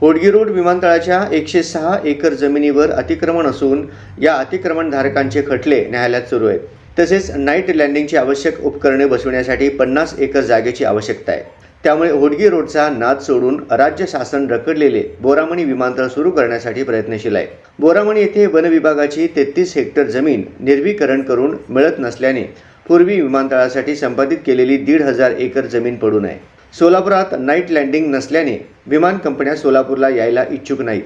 Hodgi road विमानतळाच्या एकशे सहा एकर जमिनीवर अतिक्रमण असून या अतिक्रमणधारकांचे खटले न्यायालयात सुरू आहेत. तसेच नाईट लँडिंगची आवश्यक उपकरणे बसविण्यासाठी पन्नास एकर जागेची आवश्यकता आहे. त्यामुळे होडगी रोडचा नाद सोडून राज्य शासन रखडलेले बोरामणी विमानतळ सुरू करण्यासाठी प्रयत्नशील आहे. बोरामणी येथे वनविभागाची तेहतीस हेक्टर जमीन निर्वीकरण करून मिळत नसल्याने पूर्वी विमानतळासाठी संपादित केलेली दीड हजार एकर जमीन पडून आहे. सोलापुरात नाईट लँडिंग नसल्याने विमान कंपन्या सोलापूरला यायला इच्छुक नाहीत.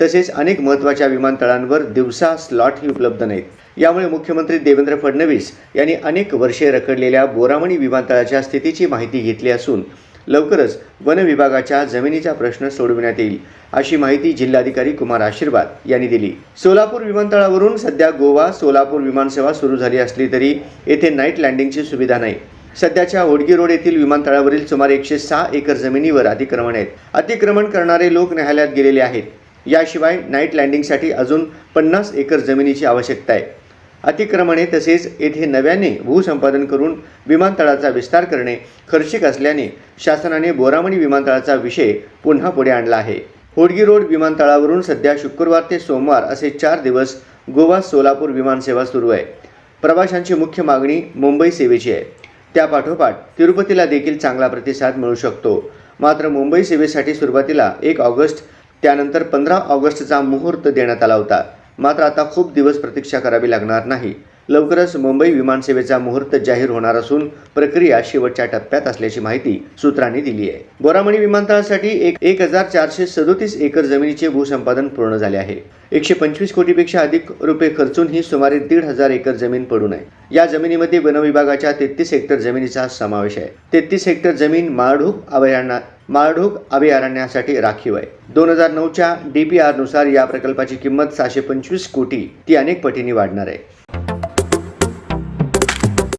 तसेच अनेक महत्त्वाच्या विमानतळांवर दिवसा स्लॉटही उपलब्ध नाहीत. यामुळे मुख्यमंत्री देवेंद्र फडणवीस यांनी अनेक वर्षे रखडलेल्या बोरामणी विमानतळाच्या स्थितीची माहिती घेतली असून लवकरच वन विभागाच्या जमिनीचा प्रश्न सोडविण्यात येईल अशी माहिती जिल्हाधिकारी कुमार आशीर्वाद यांनी दिली. सोलापूर विमानतळावरून सध्या गोवा सोलापूर विमानसेवा सुरू झाली असली तरी येथे नाईट लँडिंगची सुविधा नाही. सध्याच्या होडगी रोड येथील विमानतळावरील सुमारे एकशे सहा एकर जमिनीवर अतिक्रमण आहेत. अतिक्रमण करणारे लोक न्यायालयात गेलेले आहेत. याशिवाय नाईट लँडिंगसाठी अजून पन्नास एकर जमिनीची आवश्यकता आहे. अतिक्रमणे तसेच येथे नव्याने भूसंपादन करून विमानतळाचा विस्तार करणे खर्चिक असल्याने शासनाने बोरामणी विमानतळाचा विषय पुन्हा पुढे आणला आहे. होडगी रोड विमानतळावरून सध्या शुक्रवार ते सोमवार असे चार दिवस गोवा सोलापूर विमानसेवा सुरू आहे. प्रवाशांची मुख्य मागणी मुंबई सेवेची आहे. त्यापाठोपाठ तिरुपतीला देखील चांगला प्रतिसाद मिळू शकतो. मात्र मुंबई सेवेसाठी सुरुवातीला एक ऑगस्ट त्यानंतर पंधरा ऑगस्टचा मुहूर्त देण्यात आला होता. मात्र आता खूप दिवस प्रतीक्षा करावी लागणार नाही. लवकरच मुंबई विमानसेवेचा मुहूर्त जाहीर होणार असून प्रक्रिया शेवटच्या टप्प्यात असल्याची माहिती सूत्रांनी दिली आहे. बोरामणी विमानतळासाठी एक एक हजार चारशे सदोतीस एकर जमिनीचे भूसंपादन पूर्ण झाले आहे. एकशे पंचवीस कोटीपेक्षा अधिक रुपये खर्चून ही सुमारे दीड हजार एकर जमीन पडून आहे या जमिनीमध्ये वनविभागाच्या तेहतीस हेक्टर जमिनीचा समावेश आहे. तेहतीस हेक्टर जमीन माळढोक अभयारण्या माळढोक अभयारण्यासाठी राखीव आहे. दोन हजार नऊच्या डी पी आरनुसार या प्रकल्पाची किंमत सहाशे पंचवीस कोटी ती अनेक पटींनी वाढणार आहे.